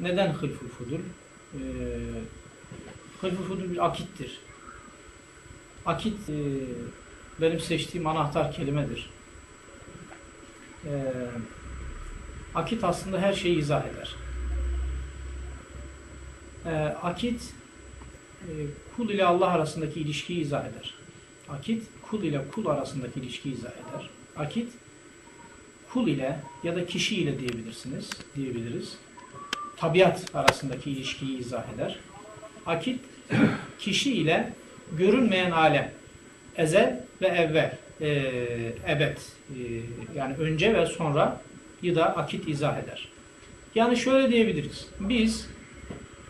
Neden hılful fudul? Ee, hılful fudul bir akittir. Akit e, benim seçtiğim anahtar kelimedir. Ee, akit aslında her şeyi izah eder. Ee, akit e, kul ile Allah arasındaki ilişkiyi izah eder. Akit kul ile kul arasındaki ilişkiyi izah eder. Akit kul ile ya da kişi ile diyebilirsiniz, diyebiliriz. Tabiat arasındaki ilişkiyi izah eder. Akit kişi ile görünmeyen alem, ezel ve evvel, e, ebed, e, yani önce ve sonra da akit izah eder. Yani şöyle diyebiliriz. Biz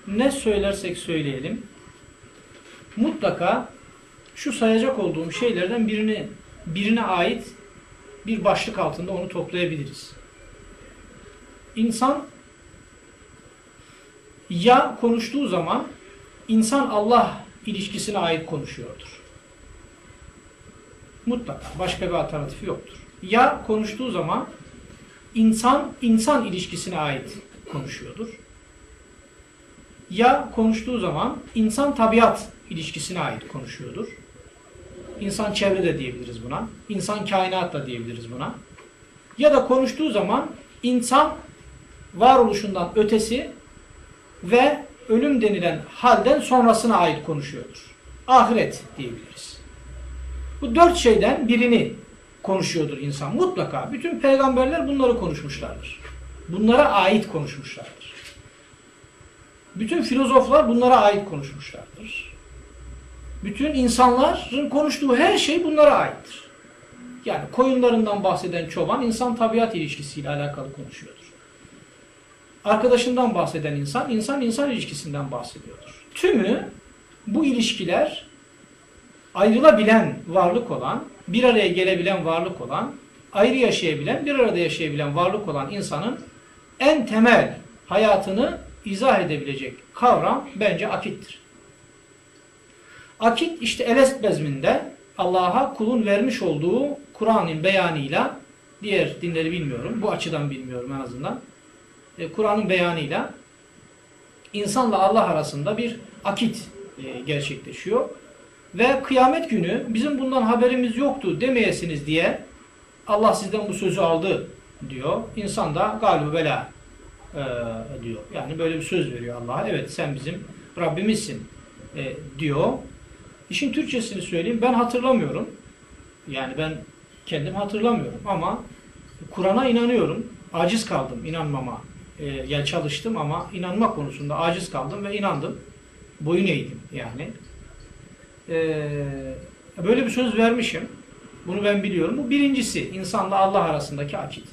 ne söylersek söyleyelim mutlaka şu sayacak olduğum şeylerden birini birine ait bir başlık altında onu toplayabiliriz. İnsan ya konuştuğu zaman insan Allah ilişkisine ait konuşuyordur. Mutlaka. Başka bir alternatifi yoktur. Ya konuştuğu zaman insan insan ilişkisine ait konuşuyordur. Ya konuştuğu zaman insan tabiat ilişkisine ait konuşuyordur. İnsan çevre de diyebiliriz buna. İnsan kainat da diyebiliriz buna. Ya da konuştuğu zaman insan varoluşundan ötesi ve ölüm denilen halden sonrasına ait konuşuyordur. Ahiret diyebiliriz. Bu dört şeyden birini konuşuyordur insan mutlaka. Bütün peygamberler bunları konuşmuşlardır. Bunlara ait konuşmuşlardır. Bütün filozoflar bunlara ait konuşmuşlardır. Bütün insanların konuştuğu her şey bunlara aittir. Yani koyunlarından bahseden çoban insan tabiat ilişkisiyle alakalı konuşuyordur. Arkadaşından bahseden insan insan insan ilişkisinden bahsediyordur. Tümü bu ilişkiler ayrılabilen varlık olan, bir araya gelebilen varlık olan, ayrı yaşayabilen, bir arada yaşayabilen varlık olan insanın en temel hayatını izah edebilecek kavram bence akittir. Akit işte Elest bezminde Allah'a kulun vermiş olduğu Kur'an'ın beyanıyla diğer dinleri bilmiyorum. Bu açıdan bilmiyorum en azından. E, Kur'an'ın beyanıyla insanla Allah arasında bir akit e, gerçekleşiyor. Ve kıyamet günü bizim bundan haberimiz yoktu demeyesiniz diye Allah sizden bu sözü aldı diyor. İnsan da galiba bela e, diyor. Yani böyle bir söz veriyor Allah'a. Evet sen bizim Rabbimizsin e, diyor. İşin Türkçesini söyleyeyim. Ben hatırlamıyorum. Yani ben kendim hatırlamıyorum ama Kur'an'a inanıyorum. Aciz kaldım inanmama. E, yani çalıştım ama inanma konusunda aciz kaldım ve inandım. Boyun eğdim yani. E, böyle bir söz vermişim. Bunu ben biliyorum. Bu birincisi insanla Allah arasındaki akit.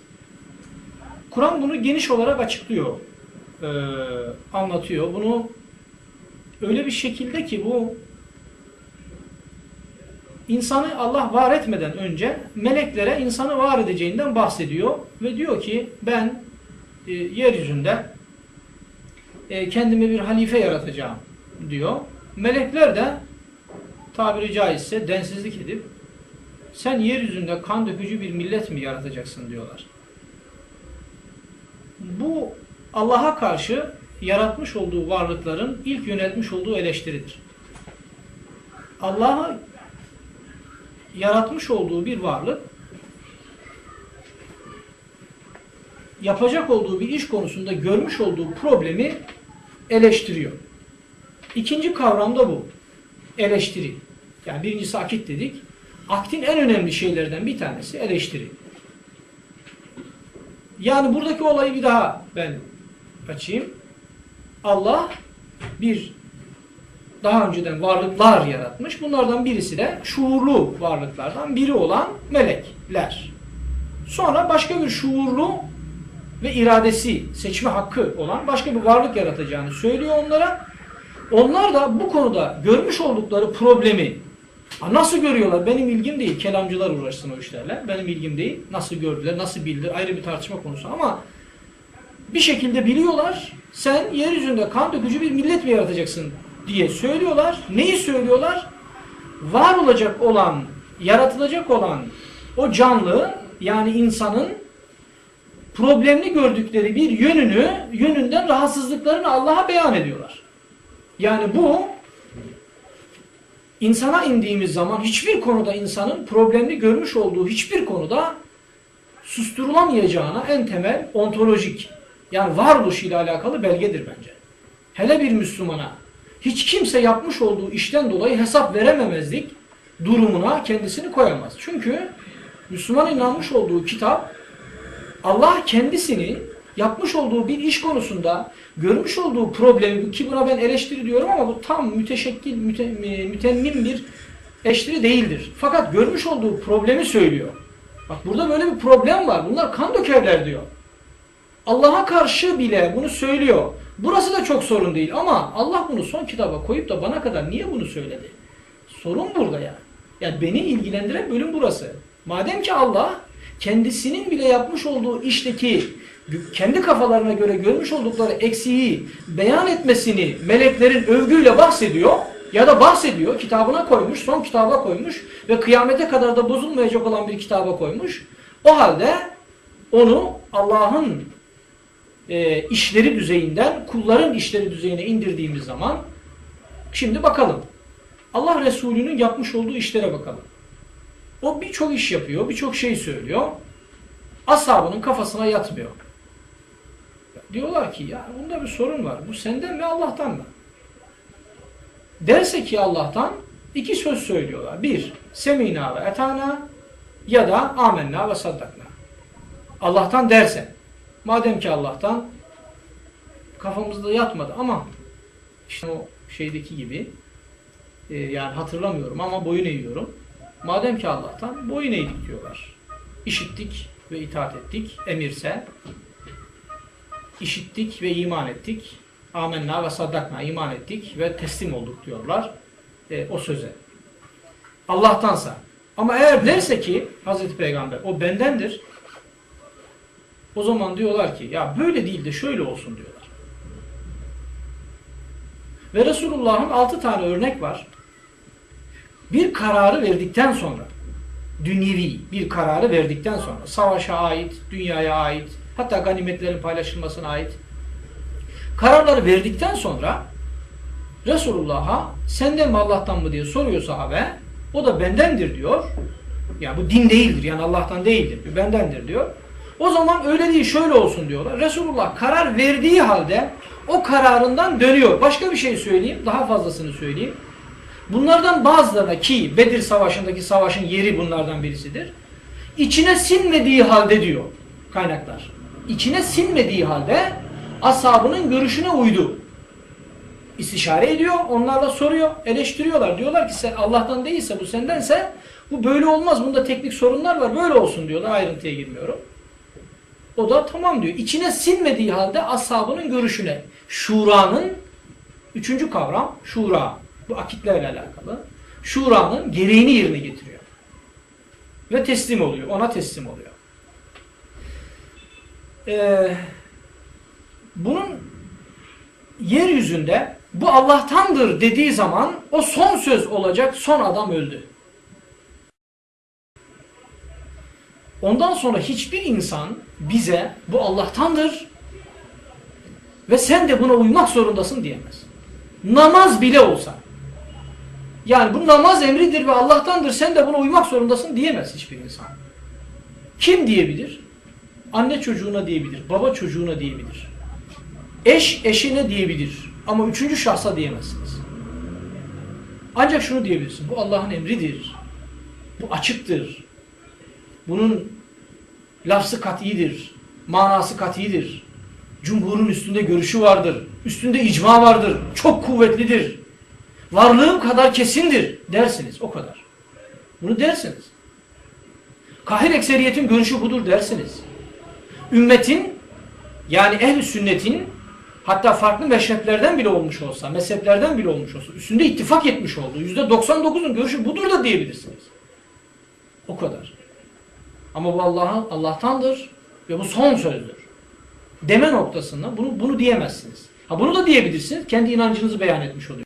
Kur'an bunu geniş olarak açıklıyor. E, anlatıyor. Bunu öyle bir şekilde ki bu insanı Allah var etmeden önce meleklere insanı var edeceğinden bahsediyor ve diyor ki ben e, yeryüzünde e, kendime bir halife yaratacağım diyor. Melekler de tabiri caizse densizlik edip sen yeryüzünde kan dökücü bir millet mi yaratacaksın diyorlar. Bu Allah'a karşı yaratmış olduğu varlıkların ilk yöneltmiş olduğu eleştiridir. Allah'a yaratmış olduğu bir varlık yapacak olduğu bir iş konusunda görmüş olduğu problemi eleştiriyor. İkinci kavram da bu. Eleştiri. Yani birincisi akit dedik. Aktin en önemli şeylerden bir tanesi eleştiri. Yani buradaki olayı bir daha ben açayım. Allah bir daha önceden varlıklar yaratmış. Bunlardan birisi de şuurlu varlıklardan biri olan melekler. Sonra başka bir şuurlu ve iradesi, seçme hakkı olan başka bir varlık yaratacağını söylüyor onlara. Onlar da bu konuda görmüş oldukları problemi nasıl görüyorlar? Benim ilgim değil. Kelamcılar uğraşsın o işlerle. Benim ilgim değil. Nasıl gördüler, nasıl bildiler ayrı bir tartışma konusu ama bir şekilde biliyorlar. Sen yeryüzünde kan dökücü bir millet mi yaratacaksın diye söylüyorlar. Neyi söylüyorlar? Var olacak olan, yaratılacak olan o canlı yani insanın problemli gördükleri bir yönünü, yönünden rahatsızlıklarını Allah'a beyan ediyorlar. Yani bu insana indiğimiz zaman hiçbir konuda insanın problemli görmüş olduğu hiçbir konuda susturulamayacağına en temel ontolojik yani varoluş ile alakalı belgedir bence. Hele bir Müslümana hiç kimse yapmış olduğu işten dolayı hesap verememezlik durumuna kendisini koyamaz. Çünkü Müslüman inanmış olduğu kitap Allah kendisini yapmış olduğu bir iş konusunda görmüş olduğu problemi ki buna ben eleştiri diyorum ama bu tam müteşekkil, müte, mütemmim bir eleştiri değildir. Fakat görmüş olduğu problemi söylüyor. Bak burada böyle bir problem var. Bunlar kan dökerler diyor. Allah'a karşı bile bunu söylüyor. Burası da çok sorun değil ama Allah bunu son kitaba koyup da bana kadar niye bunu söyledi? Sorun burada ya. Yani beni ilgilendiren bölüm burası. Madem ki Allah kendisinin bile yapmış olduğu işteki kendi kafalarına göre görmüş oldukları eksiği beyan etmesini meleklerin övgüyle bahsediyor ya da bahsediyor, kitabına koymuş, son kitaba koymuş ve kıyamete kadar da bozulmayacak olan bir kitaba koymuş. O halde onu Allah'ın e, işleri düzeyinden kulların işleri düzeyine indirdiğimiz zaman şimdi bakalım. Allah Resulü'nün yapmış olduğu işlere bakalım. O birçok iş yapıyor, birçok şey söylüyor. Ashabının kafasına yatmıyor. Diyorlar ki ya bunda bir sorun var. Bu senden mi Allah'tan mı? Derse ki Allah'tan iki söz söylüyorlar. Bir, semina ve etana ya da amenna ve saddakna. Allah'tan derse. Madem ki Allah'tan kafamızda yatmadı ama işte o şeydeki gibi e, yani hatırlamıyorum ama boyun eğiyorum. Madem ki Allah'tan boyun eğdik diyorlar. İşittik ve itaat ettik. Emirse işittik ve iman ettik. Amenna ve saddakna iman ettik ve teslim olduk diyorlar e, o söze. Allah'tansa. Ama eğer derse ki Hazreti Peygamber o bendendir o zaman diyorlar ki ya böyle değil de şöyle olsun diyorlar. Ve Resulullah'ın altı tane örnek var. Bir kararı verdikten sonra dünyevi bir kararı verdikten sonra savaşa ait, dünyaya ait, hatta ganimetlerin paylaşılmasına ait kararları verdikten sonra Resulullah'a senden mi Allah'tan mı diye soruyor sahabe. O da bendendir diyor. Ya bu din değildir yani Allah'tan değildir. Bendendir diyor. O zaman öyle değil şöyle olsun diyorlar. Resulullah karar verdiği halde o kararından dönüyor. Başka bir şey söyleyeyim. Daha fazlasını söyleyeyim. Bunlardan bazılarına ki Bedir Savaşı'ndaki savaşın yeri bunlardan birisidir. İçine sinmediği halde diyor kaynaklar. İçine sinmediği halde ashabının görüşüne uydu. İstişare ediyor, onlarla soruyor, eleştiriyorlar. Diyorlar ki sen Allah'tan değilse bu sendense bu böyle olmaz. Bunda teknik sorunlar var. Böyle olsun diyorlar. Ayrıntıya girmiyorum. O da tamam diyor. İçine sinmediği halde ashabının görüşüne. Şura'nın üçüncü kavram şura. Bu akitlerle alakalı. Şura'nın gereğini yerine getiriyor. Ve teslim oluyor. Ona teslim oluyor. Ee, bunun yeryüzünde bu Allah'tandır dediği zaman o son söz olacak son adam öldü. Ondan sonra hiçbir insan bize bu Allah'tandır ve sen de buna uymak zorundasın diyemez. Namaz bile olsa. Yani bu namaz emridir ve Allah'tandır sen de buna uymak zorundasın diyemez hiçbir insan. Kim diyebilir? Anne çocuğuna diyebilir, baba çocuğuna diyebilir. Eş eşine diyebilir ama üçüncü şahsa diyemezsiniz. Ancak şunu diyebilirsin, bu Allah'ın emridir. Bu açıktır. Bunun lafzı katidir, manası katidir. Cumhurun üstünde görüşü vardır, üstünde icma vardır, çok kuvvetlidir. Varlığım kadar kesindir dersiniz, o kadar. Bunu dersiniz. Kahir ekseriyetin görüşü budur dersiniz. Ümmetin yani ehl sünnetin hatta farklı meşreplerden bile olmuş olsa, mezheplerden bile olmuş olsa, üstünde ittifak etmiş olduğu %99'un görüşü budur da diyebilirsiniz. O kadar. Ama bu Allah'ın Allah'tandır ve bu son sözdür. Deme noktasında bunu bunu diyemezsiniz. Ha bunu da diyebilirsiniz. Kendi inancınızı beyan etmiş oluyor.